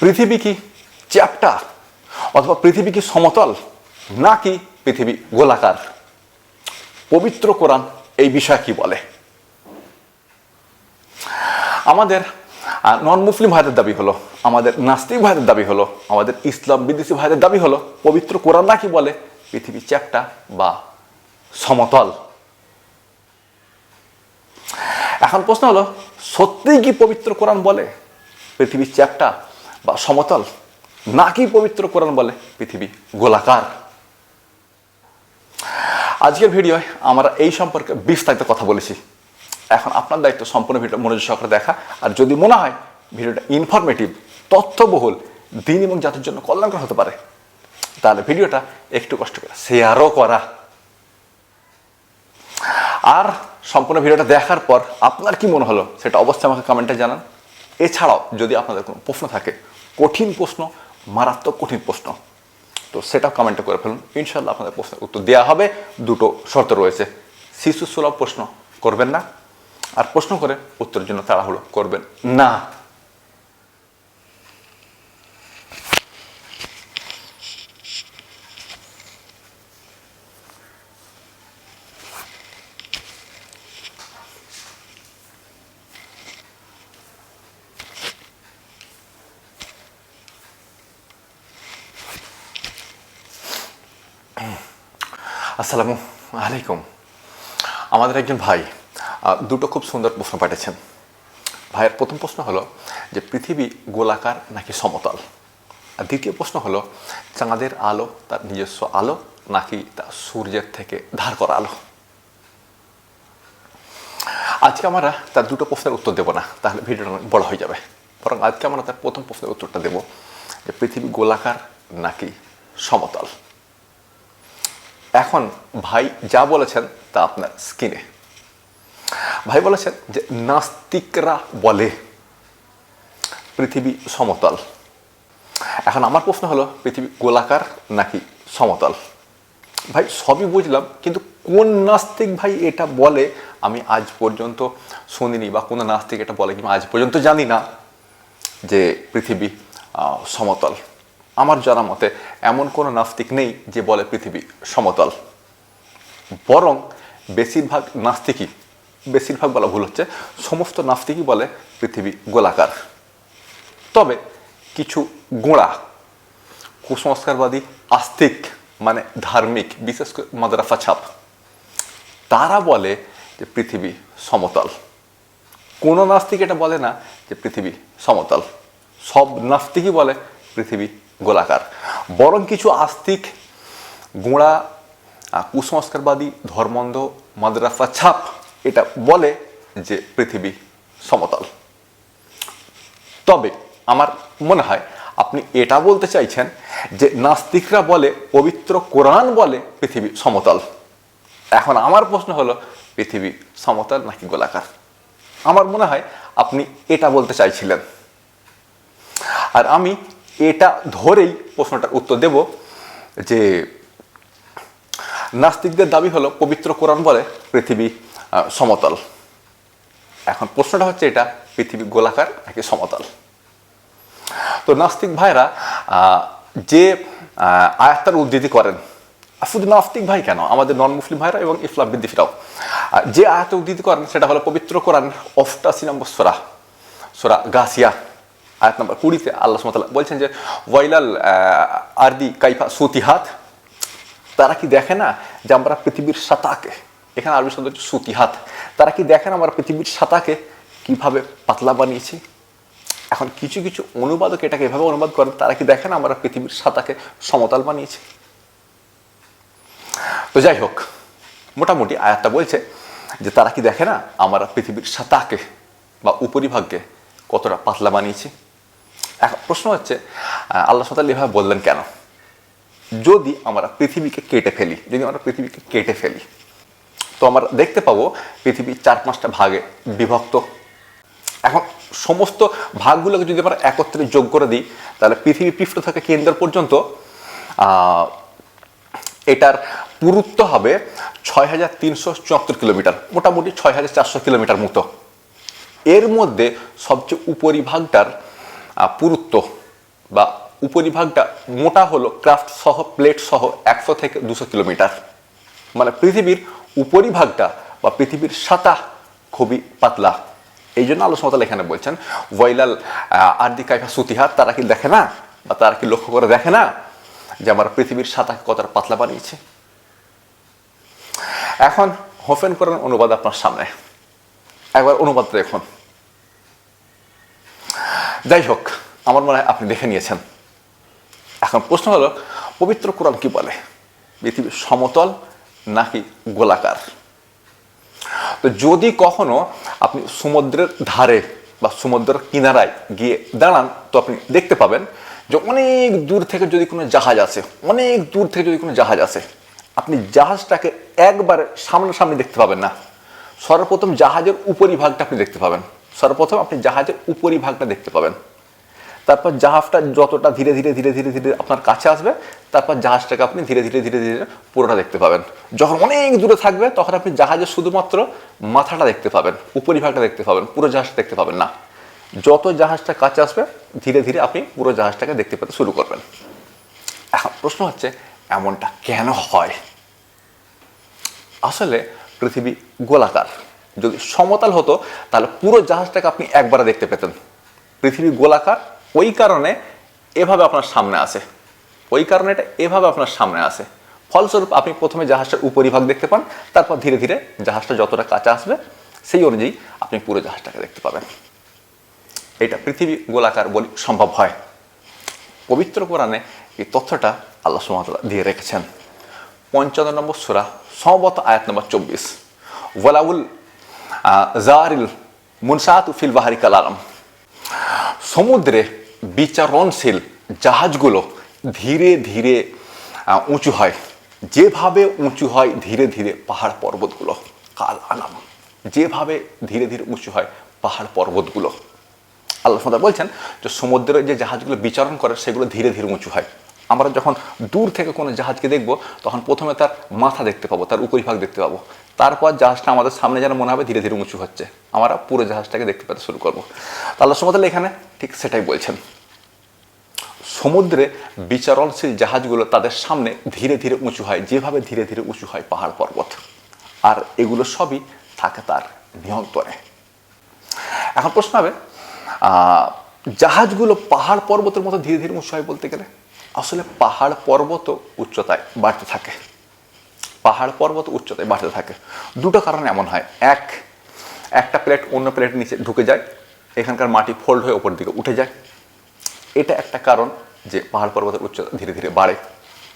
পৃথিবী কি চ্যাপ্টা অথবা পৃথিবী কি সমতল? নাকি পৃথিবী গোলাকার? পবিত্র কোরআন এই বিষয়ে কি বলে? আমাদের নন মুসলিম ভাইদের দাবি হলো, আমাদের নাস্তিক ভাইদের দাবি হলো, আমাদের ইসলাম বিদেশি ভাইদের দাবি হলো, পবিত্র কোরআন নাকি বলে পৃথিবী চ্যাপ্টা বা সমতল? এখন প্রশ্ন হলো, সত্যিই কি পবিত্র কোরআন বলে পৃথিবী চ্যাপ্টা? বা সমতল, নাকি পবিত্র কোরআন বলে পৃথিবী গোলাকার? আজকের ভিডিওয় আমরা এই সম্পর্কে বিস্তারিত কথা বলেছি। এখন আপনার দায়িত্ব সম্পূর্ণ ভিডিও মনোযোগ সহকারে দেখা, আর যদি মনে হয় ভিডিওটা ইনফরমেটিভ তথ্যবহুল, দিন এবং জাতির জন্য কল্যাণকর হতে পারে, তাহলে ভিডিওটা একটু কষ্ট করে শেয়ারও করা। আর সম্পূর্ণ ভিডিওটা দেখার পর আপনার কি মনে হলো, সেটা অবশ্যই আমাকে কমেন্টে জানান। এছাড়াও যদি আপনাদের কোনো প্রশ্ন থাকে কঠিন প্রশ্ন, মারাত্মক কঠিন প্রশ্ন। তো সেটা কমেন্টে করে ফেলুন। ইনশাল্লাহ আপনাদের প্রশ্নের উত্তর দেওয়া হবে। দুটো শর্ত রয়েছে। শিশু সুলভ প্রশ্ন করবেন না। আর প্রশ্ন করে উত্তরের জন্য তাড়াহুড়ো করবেন না। আসসালামু আলাইকুম। আমাদের একজন ভাই দুটো খুব সুন্দর প্রশ্ন পাঠিয়েছেন। ভাইয়ের প্রথম প্রশ্ন হলো যে, পৃথিবী গোলাকার নাকি সমতল? আর দ্বিতীয় প্রশ্ন হলো, চাঁদের আলো তার নিজস্ব আলো নাকি তা সূর্যের থেকে ধার করা আলো? আজকে আমরা তার দুটো প্রশ্নের উত্তর দেবো না, তাহলে ভিডিওটা বড় হয়ে যাবে। বরং আজকে আমরা তার প্রথম প্রশ্নের উত্তরটা দেব যে, পৃথিবী গোলাকার নাকি সমতল? এখন ভাই যা বলেছেন তা আপনার স্কিনে। ভাই বলেছেন যে নাস্তিকরা বলে পৃথিবী সমতল। এখন আমার প্রশ্ন হলো, পৃথিবী গোলাকার নাকি সমতল? ভাই সবই বুঝলাম, কিন্তু কোন নাস্তিক ভাই এটা বলে আমি আজ পর্যন্ত শুনিনি, বা কোন নাস্তিক এটা বলে কিংবা আজ পর্যন্ত জানি না যে পৃথিবী সমতল। আমার জানা মতে এমন কোনো নাস্তিক নেই যে বলে পৃথিবী সমতল। বরং বেশিরভাগ নাস্তিকই, বেশিরভাগ বলা ভুল হচ্ছে, সমস্ত নাস্তিকই বলে পৃথিবী গোলাকার। তবে কিছু গোড়া, কুসংস্কারবাদী, আস্তিক মানে ধার্মিক, বিশেষ করে মাদ্রাসা ছাপ, তারা বলে যে পৃথিবী সমতল। কোনো নাস্তিক এটা বলে না যে পৃথিবী সমতল। সব নাস্তিকই বলে পৃথিবী গোলাকার। বরং কিছু আস্তিক, গোড়া কুসংস্কারবাদী, ধর্মন্ধ, মাদ্রাসা ছাপ এটা বলে যে পৃথিবী সমতল। তবে আমার মনে হয় আপনি এটা বলতে চাইছেন যে নাস্তিকরা বলে, পবিত্র কোরআন বলে পৃথিবী সমতল। এখন আমার প্রশ্ন হলো, পৃথিবী সমতল নাকি গোলাকার? আমার মনে হয় আপনি এটা বলতে চাইছিলেন। আর আমি এটা ধরেই প্রশ্নটার উত্তর দেব যে নাস্তিকদের দাবি হলো পবিত্র কোরআন বলে পৃথিবী সমতল। এখন প্রশ্নটা হচ্ছে এটা পৃথিবী গোলাকার নাকি সমতল? তো নাস্তিক ভাইরা যে আহ, আয়াতটার উদ্ধৃতি করেন শুধু নাস্তিক ভাই কেন? আমাদের নন মুসলিম ভাইরা এবং ইসলাম বিদ্বেষীরাও। আহ, যে আয়াতটা উদ্ধৃতি করেন সেটা হলো পবিত্র কোরআন অফটাসি নম্বর সোরা সোরা গাছিয়া আয়াত নম্বর কুড়িতে আল্লাহ সুমতাল্লাহ বলছেন যে, ওয়াইলাল আরদি কাইফা সুতিহাত? তারা কি দেখে না যে আমরা পৃথিবীর সাতাকে, এখানে আরবি শব্দ হচ্ছে সুতিহাত, তারা কি দেখে না আমরা পৃথিবীর সাতাকে কীভাবে পাতলা বানিয়েছি? এখন কিছু কিছু অনুবাদক এটাকে এভাবে অনুবাদ করেন, তারা কি দেখেন আমরা পৃথিবীর সাতাকে সমতল বানিয়েছি? তো যাই হোক, মোটামুটি আয়াতটা বলছে যে, তারা কি দেখে না আমরা পৃথিবীর সাতাকে বা উপরিভাগকে কতটা পাতলা বানিয়েছি? এখন প্রশ্ন হচ্ছে আল্লাহ সাতাল এভাবে বললেন কেন? যদি আমরা পৃথিবীকে কেটে ফেলি, যদি আমরা পৃথিবীকে কেটে ফেলি, তো আমরা দেখতে পাবো পৃথিবী চার পাঁচটা ভাগে বিভক্ত। এখন সমস্ত ভাগগুলোকে যদি আমরা একত্রে যোগ করে দিই, তাহলে পৃথিবী পৃষ্ঠ থেকে কেন্দ্র পর্যন্ত এটার পুরুত্ব হবে ছয় হাজার তিনশো চুয়াত্তর কিলোমিটার, মোটামুটি ছয় হাজার চারশো কিলোমিটার মতো। এর মধ্যে সবচেয়ে উপরিভাগটার পুরুত্ব বা উপরিভাগটা মোটা হলো ক্রাফট সহ প্লেট সহ একশো থেকে দুশো কিলোমিটার। মানে পৃথিবীর উপরিভাগটা বা পৃথিবীর সাতা খুবই পাতলা। এই জন্য আলোচনা এখানে বলছেন, ওয়াইলাল আর্দি কাইফা সুতিহার তারা কি দেখে না? বা তারা কি লক্ষ্য করে দেখে না যে আমার পৃথিবীর সাতাকে কতটা পাতলা বানিয়েছে? এখন হোফেন করেন অনুবাদ আপনার সামনে। একবার অনুবাদ দেখুন। যাই হোক, আমার মনে হয় আপনি দেখে নিয়েছেন। এখন প্রশ্ন হলো, পবিত্র কোরআন কি বলে? পৃথিবী সমতল নাকি গোলাকার? তো যদি কখনো আপনি সমুদ্রের ধারে বা সমুদ্রের কিনারায় গিয়ে দাঁড়ান, তো আপনি দেখতে পাবেন যে অনেক দূর থেকে যদি কোনো জাহাজ আসে, অনেক দূর থেকে যদি কোনো জাহাজ আসে, আপনি জাহাজটাকে একবারে সামনাসামনি দেখতে পাবেন না। সর্বপ্রথম জাহাজের উপরিভাগটা আপনি দেখতে পাবেন। সর্বপ্রথম আপনি জাহাজের উপরিভাগটা দেখতে পাবেন। তারপর জাহাজটা যতটা ধীরে ধীরে ধীরে ধীরে ধীরে আপনার কাছে আসবে, তারপর জাহাজটাকে আপনি ধীরে ধীরে ধীরে ধীরে পুরোটা দেখতে পাবেন। যখন অনেক দূরে থাকবে, তখন আপনি জাহাজের শুধুমাত্র মাথাটা দেখতে পাবেন উপরিভাগটা দেখতে পাবেন, পুরো জাহাজটা দেখতে পাবেন না। যত জাহাজটা কাছে আসবে, ধীরে ধীরে আপনি পুরো জাহাজটাকে দেখতে পেতে শুরু করবেন। এখন প্রশ্ন হচ্ছে, এমনটা কেন হয়? আসলে পৃথিবী গোলাকার। যদি সমতল হতো, তাহলে পুরো জাহাজটাকে আপনি একবারে দেখতে পেতেন। পৃথিবী গোলাকার, ওই কারণে এভাবে আপনার সামনে আসে ওই কারণে এটা এভাবে আপনার সামনে আসে ফলস্বরূপ আপনি প্রথমে জাহাজটার উপরিভাগ দেখতে পান, তারপর ধীরে ধীরে জাহাজটা যতটা কাছে আসবে, সেই অনুযায়ী আপনি পুরো জাহাজটাকে দেখতে পাবেন। এটা পৃথিবী গোলাকার বলি সম্ভব হয়। পবিত্র কোরআনে এই তথ্যটা আল্লাহ সুমতলা দিয়ে রেখেছেন। পঞ্চান্ন নম্বর সুরা সম্ভবত আয়াত নম্বর চব্বিশ। ওয়ালাউল জারিল মুনসাত ফিল বাহারি কালাম। সমুদ্রে বিচারণশীল জাহাজগুলো ধীরে ধীরে উঁচু হয়। যেভাবে উঁচু হয় ধীরে ধীরে পাহাড় পর্বতগুলো, কাল আলাম যেভাবে ধীরে ধীরে উঁচু হয় পাহাড় পর্বতগুলো। আল্লাহ বলছেন যে সমুদ্রে যে জাহাজগুলো বিচরণ করে, সেগুলো ধীরে ধীরে উঁচু হয়। আমরা যখন দূর থেকে কোনো জাহাজকে দেখব, তখন প্রথমে তার মাথা দেখতে পাবো, তার উপরিভাগ দেখতে পাবো। তারপর জাহাজটা আমাদের সামনে যেন মনে হবে ধীরে ধীরে উঁচু হচ্ছে। আমরা পুরো জাহাজটাকে দেখতে পেতে শুরু করব। তো আল্লাহ সুমতাল এখানে ঠিক সেটাই বলছেন। সমুদ্রে বিচরণশীল জাহাজগুলো তাদের সামনে ধীরে ধীরে উঁচু হয়, যেভাবে ধীরে ধীরে উঁচু হয় পাহাড় পর্বত। আর এগুলো সবই থাকে তার নিয়ন্ত্রণে। এখন প্রশ্ন হবে জাহাজগুলো পাহাড় পর্বতের মতো ধীরে ধীরে উঁচু হয় বলতে গেলে? আসলে পাহাড় পর্বত উচ্চতায় বাড়তে থাকে। পাহাড় পর্বত উচ্চতায় বাড়তে থাকে। দুটো কারণে এমন হয়। এক, একটা প্লেট অন্য প্লেটের নিচে ঢুকে যায়। এখানকার মাটি ফোল্ড হয়ে ওপর দিকে উঠে যায়। এটা একটা কারণ যে পাহাড় পর্বতের উচ্চতা ধীরে ধীরে বাড়ে।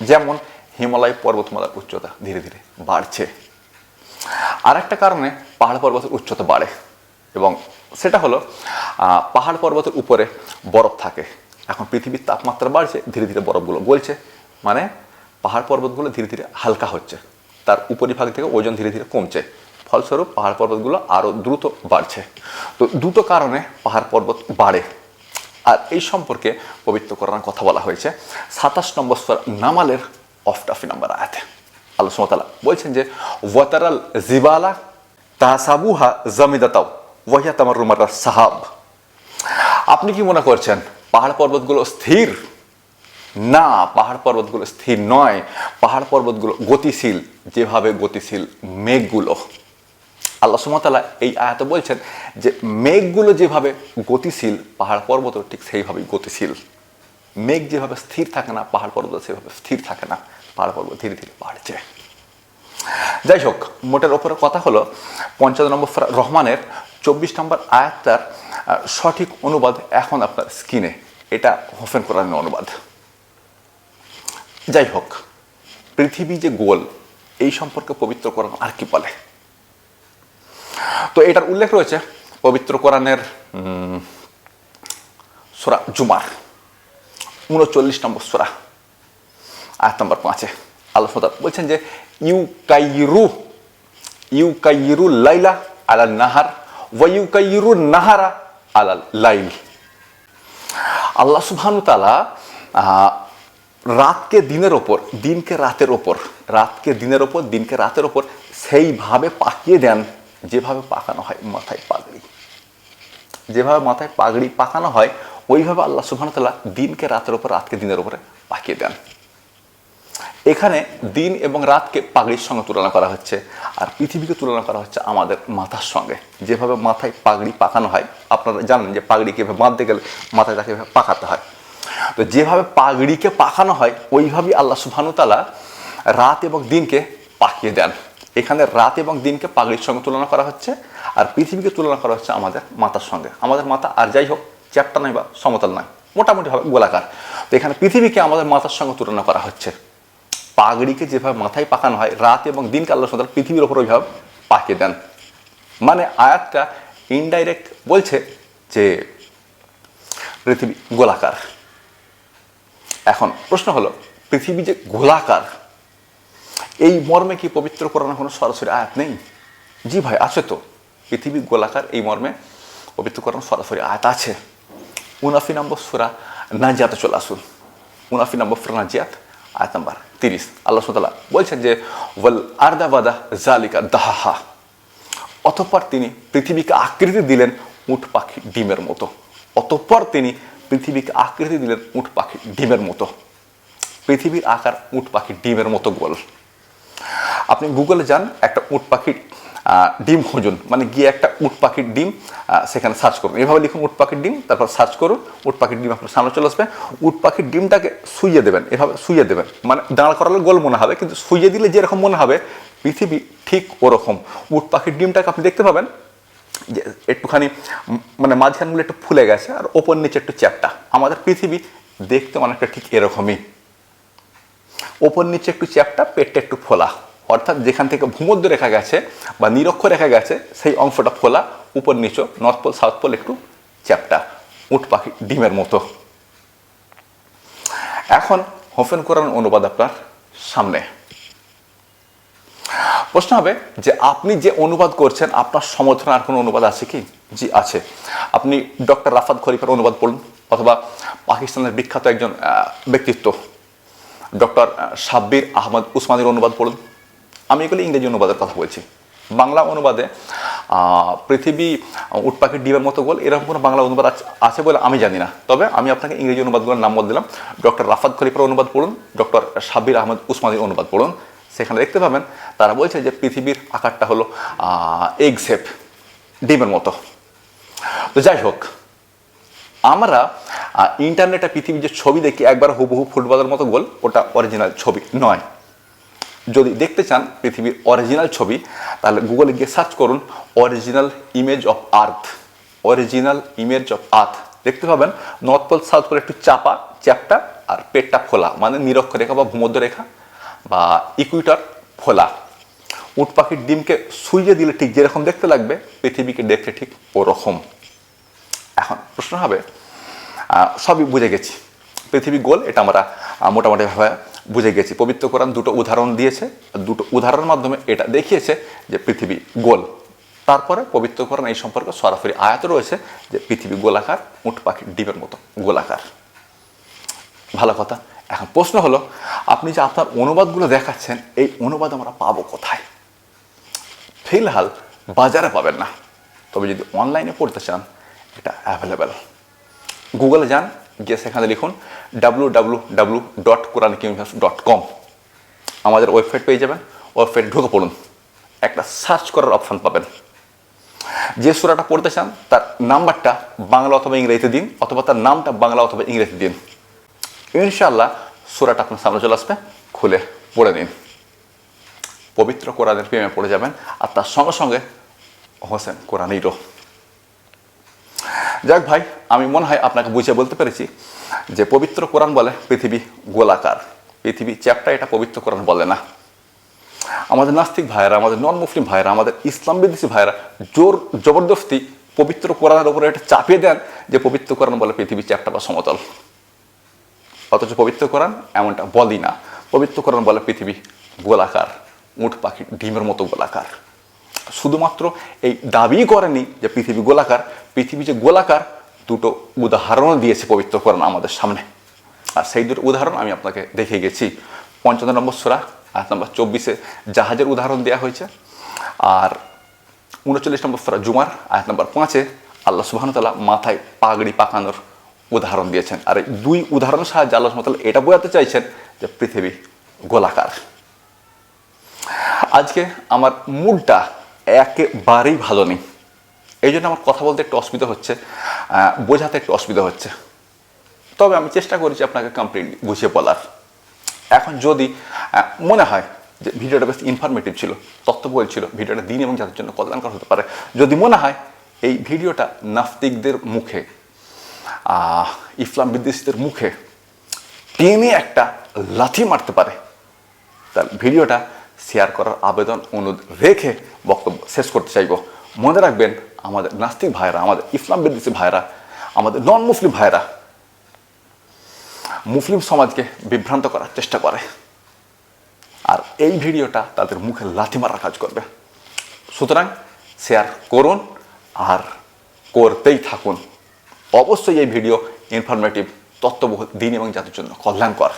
যেমন হিমালয় পর্বতমালার উচ্চতা ধীরে ধীরে বাড়ছে। আর একটা কারণে পাহাড় পর্বতের উচ্চতা বাড়ে এবং সেটা হলো পাহাড় পর্বতের উপরে বরফ থাকে। এখন পৃথিবীর তাপমাত্রা বাড়ছে, ধীরে ধীরে বরফগুলো গলছে। মানে পাহাড় পর্বতগুলো ধীরে ধীরে হালকা হচ্ছে। তার উপরিভাগ থেকে ওজন ধীরে ধীরে কমছে। ফলস্বরূপ পাহাড় পর্বতগুলো আরও দ্রুত বাড়ছে। তো দুটো কারণে পাহাড় পর্বত বাড়ে। আর এই সম্পর্কে পবিত্র করার কথা বলা হয়েছে। সাতাশ নম্বর নামালের অফটাফি নাম্বার আয়াতে। আল্লাহ সুমতালা বলছেন যে, ওয়াতারাল জিবালা তাসাবুহা জামিদাতাও ওয়াহিয়া তামার রুমার সাহাব। আপনি কি মনে করছেন পাহাড় পর্বতগুলো স্থির। না, পাহাড় পর্বতগুলো স্থির নয়। পাহাড় পর্বতগুলো গতিশীল, যেভাবে গতিশীল মেঘগুলো। আল্লাহ সুমতালা এই আয়াত বলছেন যে, মেঘগুলো যেভাবে গতিশীল, পাহাড় পর্বত ঠিক সেইভাবেই গতিশীল। মেঘ যেভাবে স্থির থাকে না, পাহাড় পর্বত সেভাবে স্থির থাকে না। পাহাড় পর্বত ধীরে ধীরে বাড়ছে। যাই হোক, মোটের ওপরে কথা হলো, পঞ্চান্ন নম্বর রহমানের চব্বিশ নম্বর আয়াতটার সঠিক অনুবাদ এখন আপনার স্কিনে এটা হোফেন কোরআনের অনুবাদ। যাই হোক, পৃথিবী যে গোল, এই সম্পর্কে পবিত্র কোরআন আর কি বলে? তো এটার উল্লেখ রয়েছে পবিত্র কোরআনের সোরা জুমার, উনচল্লিশ নম্বর সোরা আট নম্বর পাঁচে। তাআলা বলছেন যে ইউ কাইরু ইউ কাইরু লাইলা আলাল নাহার, ওয়া ইউ কাইরু নাহারা আলাল লাইল। আল্লাহ তাআলা আহ, রাতকে দিনের ওপর দিনকে রাতের ওপর রাতকে দিনের ওপর দিনকে রাতের ওপর সেইভাবে পাকিয়ে দেন যেভাবে পাকানো হয় মাথায় পাগড়ি। যেভাবে মাথায় পাগড়ি পাকানো হয় ওইভাবে আল্লাহ সুবাহতাল্লাহ দিনকে রাতের ওপর রাতকে দিনের ওপরে পাকিয়ে দেন। এখানে দিন এবং রাতকে পাগড়ির সঙ্গে তুলনা করা হচ্ছে, আর পৃথিবীকে তুলনা করা হচ্ছে আমাদের মাথার সঙ্গে। যেভাবে মাথায় পাগড়ি পাকানো হয়, আপনারা জানেন যে পাগড়ি কীভাবে বাঁধতে গেলে মাথায় তাকে পাকাতে হয়। তো যেভাবে পাগড়িকে পাকানো হয়, ওইভাবেই আল্লাহ সুবহানুতালা রাত এবং দিনকে পাকিয়ে দেন। এখানে রাত এবং দিনকে পাগড়ির সঙ্গে তুলনা করা হচ্ছে, আর পৃথিবীকে তুলনা করা হচ্ছে আমাদের মাথার সঙ্গে। আমাদের মাথা, আর যাই হোক চ্যাপ্টা নয় বা সমতল নয়, মোটামুটিভাবে গোলাকার। তো এখানে পৃথিবীকে আমাদের মাথার সঙ্গে তুলনা করা হচ্ছে। পাগড়িকে যেভাবে মাথায় পাকানো হয়, রাত এবং দিনকে আল্লাহ সুতরাং পৃথিবীর ওপর ওইভাবে পাকিয়ে দেন। মানে আয়াতটা ইনডাইরেক্ট বলছে যে, পৃথিবী গোলাকার। এখন প্রশ্ন হলো, পৃথিবী যে গোলাকার, এই মর্মে কি পবিত্র কোরআনে কোনো সরাসরি আয়াত নেই? জি ভাই, আছে তো। পৃথিবী গোলাকার, এই মর্মে পবিত্র কোরআন সরাসরি আয়াত আছে। উনাফি নম্বর সুরা নাজিয়াতে চলে আসুন। উনাফি নম্বর সুরা নাজিয়াত। আয়াত তিরিশ। আল্লাহ সুতাল্লাহ বলছেন যে, ওয়াল আর্দা বাদা জালিকা দাহাহা। অতঃপর তিনি পৃথিবীকে আকৃতি দিলেন উট পাখি ডিমের মতো। অতঃপর তিনি পৃথিবীকে আকৃতি দিলেন উট পাখি ডিমের মতো। পৃথিবীর আকার উট পাখি ডিমের মতো গোল। আপনি গুগলে যান, একটা উট পাখির ডিম খুঁজুন। মানে গিয়ে একটা উট পাখির ডিম সেখানে সার্চ করুন। এভাবে লিখুন উট পাখির ডিম, তারপর সার্চ করুন, উট পাখির ডিম আপনার সামনে চলে আসবে। উট পাখির ডিমটাকে শুইয়ে দেবেন, এভাবে শুইয়ে দেবেন। মানে দাঁড় করালে গোল মনে হবে, কিন্তু শুইয়ে দিলে যেরকম মনে হবে, পৃথিবী ঠিক ওরকম। উট পাখির ডিমটাকে আপনি দেখতে পাবেন, যে একটুখানি মানে মাঝখানগুলো একটু ফুলে গেছে, আর ওপর নিচে একটু চ্যাপটা। আমাদের পৃথিবী দেখতে অনেকটা ঠিক এরকমই। ওপর নিচে একটু চ্যাপটা, পেটটা একটু ফোলা। অর্থাৎ যেখান থেকে ভূমধ্য রেখা গেছে বা নিরক্ষ রেখা গেছে, সেই অংশটা ফোলা উপর নিচে নর্থ পোল সাউথ পোল একটু চ্যাপটা, উট পাখি ডিমের মতো। এখন হোফেন কোরআন অনুবাদ আপনার সামনে। প্রশ্ন হবে যে আপনি যে অনুবাদ করছেন, আপনার সমর্থনে আর কোনো অনুবাদ আছে কি? জি, আছে। আপনি ডক্টর রাফাত খরিফের অনুবাদ পড়ুন, অথবা পাকিস্তানের বিখ্যাত একজন ব্যক্তিত্ব, ডক্টর সাব্বির আহমদ উসমানের অনুবাদ পড়ুন। আমি এগুলো ইংরেজি অনুবাদের কথা বলছি। বাংলা অনুবাদে পৃথিবী উট পাখির ডিমের মতো গোল, এরকম কোনো বাংলা অনুবাদ আছে- বলে আমি জানি না। তবে আমি আপনাকে ইংরেজি অনুবাদগুলোর নাম বলে দিলাম। ডক্টর রাফাত খলিফার অনুবাদ পড়ুন, ডক্টর সাব্বির আহমদ উসমানির অনুবাদ পড়ুন। সেখানে দেখতে পাবেন, তারা বলছে যে পৃথিবীর আকারটা হলো এগ শেপ, ডিমের মতো। তো যাই হোক, আমরা ইন্টারনেটে পৃথিবীর যে ছবি দেখি, একবার হুবহু ফুটবলের মতো গোল, ওটা অরিজিনাল ছবি নয়। যদি দেখতে চান পৃথিবীর অরিজিনাল ছবি, তাহলে গুগলে গিয়ে সার্চ করুন original image of earth original image of earth দেখতে পাবেন নর্থ পোল সাউথ পোল একটু চাপা চ্যাপটা আর পেটটা খোলা মানে নিরক্ষরেখা বা ভূমধ্য রেখা বা ইকুইটার ফোলা। উট পাখির ডিমকে সুইয়ে দিলে ঠিক যেরকম দেখতে লাগবে, পৃথিবীকে দেখতে ঠিক ওরকম। এখন প্রশ্ন হবে সবই বুঝে গেছি। পৃথিবী গোল, এটা আমরা মোটামুটিভাবে বুঝে গেছি। পবিত্র কোরআন দুটো উদাহরণ দিয়েছে দুটো উদাহরণের মাধ্যমে এটা দেখিয়েছে যে পৃথিবী গোল। তারপরে পবিত্র কোরআন এই সম্পর্কে সরাসরি আয়াত রয়েছে যে পৃথিবী গোলাকার, উট পাখি ডিমের মতো গোলাকার। ভালো কথা। এখন প্রশ্ন হলো, আপনি যে আপনার অনুবাদগুলো দেখাচ্ছেন, এই অনুবাদ আমরা পাবো কোথায়? ফিলহাল বাজারে পাবেন না। তবে যদি অনলাইনে পড়তে চান, এটা অ্যাভেলেবেল গুগলে যান গিয়ে সেখানে লিখুন W W W dot Quranic universe dot com আমাদের ওয়েবসাইট পেয়ে যাবেন ওয়েবসাইটে ঢুকে পড়ুন। একটা সার্চ করার অপশন পাবেন। যে সুরাটা পড়তে চান, তার নাম্বারটা বাংলা অথবা ইংরেজিতে দিন, অথবা তার নামটা বাংলা অথবা ইংরেজিতে দিন। ইনশাআল্লাহ সুরাটা আপনার সামনে চলে আসবে, খুলে পড়ে নিন। পবিত্র কোরআনের প্রেমে পড়ে যাবেন, আর তার সঙ্গে সঙ্গে হোসেন কোরআনিরও। যাক ভাই, আমি মনে হয় আপনাকে বুঝিয়ে বলতে পেরেছি যে পবিত্র কোরআন বলে পৃথিবী গোলাকার। পৃথিবী চ্যাপটা এটা পবিত্র কোরআন বলে না। আমাদের নাস্তিক ভাইয়েরা, আমাদের নন মুসলিম ভাইয়েরা, আমাদের ইসলাম বিদেশি ভাইয়েরা জোর জবরদস্তি পবিত্র কোরআনের উপরে এটা চাপিয়ে দেন যে পবিত্র কোরআন বলে পৃথিবী চ্যাপটা বা সমতল। অথচ পবিত্র কোরআন এমনটা বলি না। পবিত্র কোরআন বলে পৃথিবী গোলাকার উঠ পাখি, ডিমের মতো গোলাকার। শুধুমাত্র এই দাবি করেনি যে পৃথিবী গোলাকার, পৃথিবী যে গোলাকার, দুটো উদাহরণ দিয়েছে পবিত্র কোরআন আমাদের সামনে। আর সেই দুটো উদাহরণ আমি আপনাকে দেখে গেছি। পঞ্চান্ন নম্বর সোরা আট নম্বর চব্বিশে জাহাজের উদাহরণ দেওয়া হয়েছে। আর উনচল্লিশ নম্বর সোরা জুমার, আয়াত নম্বর পাঁচে আল্লাহ সুবাহতাল্লাহ মাথায় পাগড়ি পাকানোর উদাহরণ দিয়েছেন। আর এই দুই উদাহরণের সাহায্যে আল্লাহ সুবহানাহু এটা বোঝাতে চাইছেন যে পৃথিবী গোলাকার। আজকে আমার মুডটা একেবারেই ভালো নেই। এই জন্য আমার কথা বলতে একটু অসুবিধা হচ্ছে বোঝাতে একটু অসুবিধা হচ্ছে। তবে আমি চেষ্টা করেছি আপনাকে কমপ্লিটলি বুঝিয়ে বলার। এখন যদি মনে হয় যে ভিডিওটা বেশ ইনফরমেটিভ ছিল, তথ্যবহুল ছিল, ভিডিওটা দিন এবং যাদের জন্য কল্যাণকর হতে পারে, যদি মনে হয় এই ভিডিওটা নাস্তিকদের মুখে ইসলাম বিদ্বেষীদের মুখে টেনে একটা লাথি মারতে পারে, তাহলে ভিডিওটা শেয়ার করার আবেদন, অনুরোধ রেখে বক্তব্য শেষ করতে চাইব। মনে রাখবেন, আমাদের নাস্তিক ভাইরা আমাদের ইসলাম বিদ্বেষী ভাইরা আমাদের নন মুসলিম ভাইরা মুসলিম সমাজকে বিভ্রান্ত করার চেষ্টা করে। আর এই ভিডিওটা তাদের মুখে লাথি মারার কাজ করবে। সুতরাং শেয়ার করুন আর করতেই থাকুন। অবশ্যই এই ভিডিও ইনফরমেটিভ তত্ত্ববহুল দিন এবং জাতির জন্য কল্যাণকর।